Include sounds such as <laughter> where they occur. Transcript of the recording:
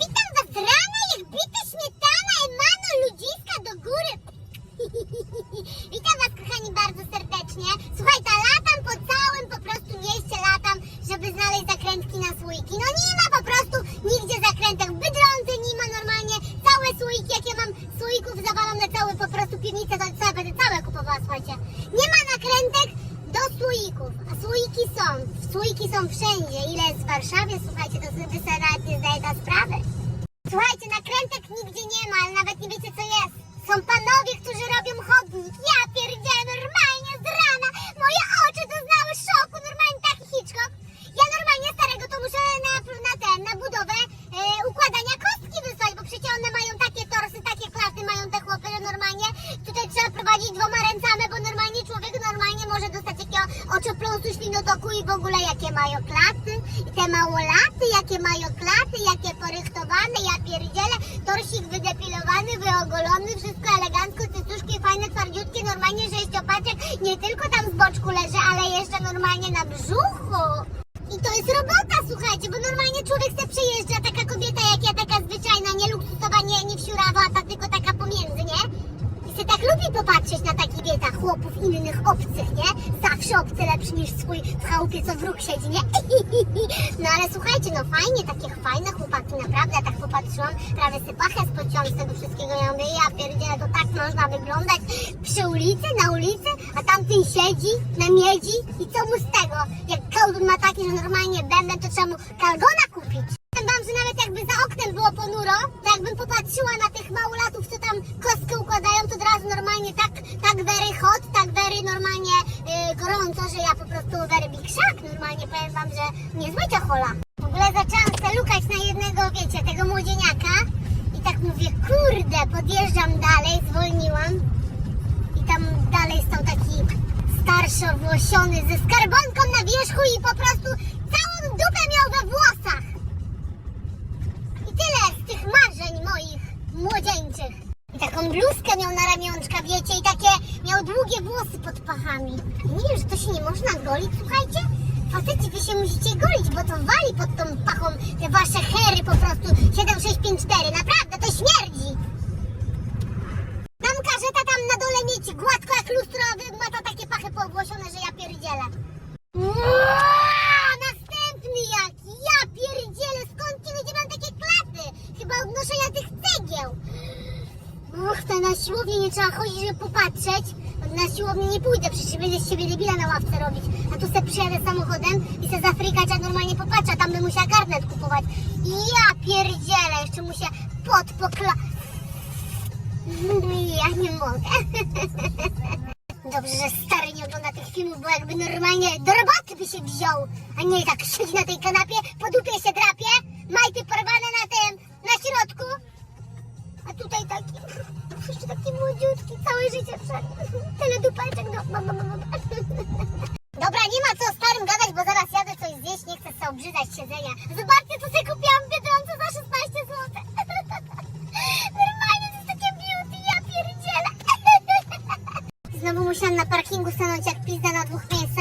Witam was rano, jak bita śmietana, Emano, ludziska do góry. <laughs> Witam was kochani bardzo serdecznie. Słuchajcie, latam po całym po prostu mieście, latam, żeby znaleźć zakrętki na słoiki. No nie ma po prostu nigdzie zakrętek. W Biedronce nie ma normalnie. Całe słoiki, jakie mam słoików zawalam na całe po prostu piwnicę, to całe, będę całe kupowała, słuchajcie. Nie ma nakrętek do słoików, a słoiki są. Słoiki są wszędzie. Ile jest w Warszawie, słuchajcie, to sobie sobie zdaje ta sprawy. Słuchajcie, nakrętek nigdzie nie ma, ale nawet nie wiecie co jest. Są panowie, którzy robią chodnik. Ja pierdzielę normalnie z rana. Moje oczy doznały szoku, normalnie taki Hitchcock. Ja normalnie starego to muszę na, na ten, na budowę e, układania kostki wysłać, bo przecież one mają takie torsy, takie klasy mają te chłopy, że normalnie tutaj trzeba prowadzić dwoma ręcami, bo normalnie człowiek normalnie może dostać takiego i w ogóle jakie mają klasy. I te małolaty, jakie mają klasy, jakie porychtowane, ja pierdzielę, torsik wydepilowany, wyogolony, wszystko elegancko, cycuszki fajne, twardziutkie, normalnie sześciopaczek, nie tylko tam z boczku leży, ale jeszcze normalnie na brzuchu. I to jest robota, słuchajcie, bo normalnie człowiek se przejeżdża, taka kobieta jak ja, taka zwyczajna, nie luksusowa, nie, nie wsiurawa, ta tylko taka pomiędzy, nie? I se tak lubi popatrzeć na takich wieta chłopów innych obcych, nie? Obcy lepszy niż swój w chałupie, co wróg siedzi, nie? <laughs> No ale słuchajcie, no fajnie, takie fajne chłopaki, naprawdę, ja tak popatrzyłam, prawie sobie pachę spociłam z tego wszystkiego, ja mówię, ja pierdzielę, to tak można wyglądać przy ulicy, na ulicy, a tamten siedzi na miedzi i co mu z tego? Jak kołdun ma taki, że normalnie będę, to trzeba mu kalgona kupić. Wam, że nawet jakby za oknem było ponuro, to jakbym popatrzyła na tych małolatów, co tam kostkę układają, to od razu normalnie tak, tak very hot, tak very normalnie gorąco, że ja po prostu big shock. Normalnie powiem wam, że niezła ciachola. W ogóle zaczęłam se lukać na jednego, wiecie, tego młodzieniaka i tak mówię, kurde, podjeżdżam dalej, zwolniłam i tam dalej stał taki starszy, owłosiony ze skarbonką na wierzchu i po prostu całą dupę miał we włosach. I tyle z tych marzeń moich młodzieńczych. I taką bluzkę miał na ramionczka, wiecie, i takie miał długie włosy pod pachami. Nie że to się nie można golić, słuchajcie? Faceci, wy się musicie golić, bo to wali pod tą pachą te wasze hery po prostu 7654. Naprawdę, to śmierdzi. Tam karzeta tam na dole mieć gładko jak lustro, a wy ma to takie pachy poogłosione, że ja pierdzielę. Uaa, Następny jaki! Ja pierdzielę! Skąd ci ludzie mają takie klasy? Chyba od noszenia tych cegieł. Uch, to na siłownię nie trzeba chodzić, żeby popatrzeć. Na siłownię nie pójdę, przecież będę z siebie debila na ławce robić. A tu se przyjadę samochodem i se zafrykać, a normalnie popatrzę, tam bym musiała karnet kupować. Ja pierdzielę, jeszcze muszę pod pokla... <laughs> Ja nie mogę. <laughs> Dobrze, że stary nie ogląda tych filmów, bo jakby normalnie do roboty by się wziął, a nie tak siedzi na tej kanapie, po dupie się młodziutki, całe życie przed, tyle dupeczek, no, no. Dobra, nie ma co o starym gadać, bo zaraz jadę coś zjeść, nie chcę sobie obrzydzać siedzenia. Zobaczcie, co sobie kupiłam w Biedronce za 16 zł. Normalnie to jest takie beauty, ja pierdzielę. Znowu musiałam na parkingu stanąć jak pizda na dwóch miejscach,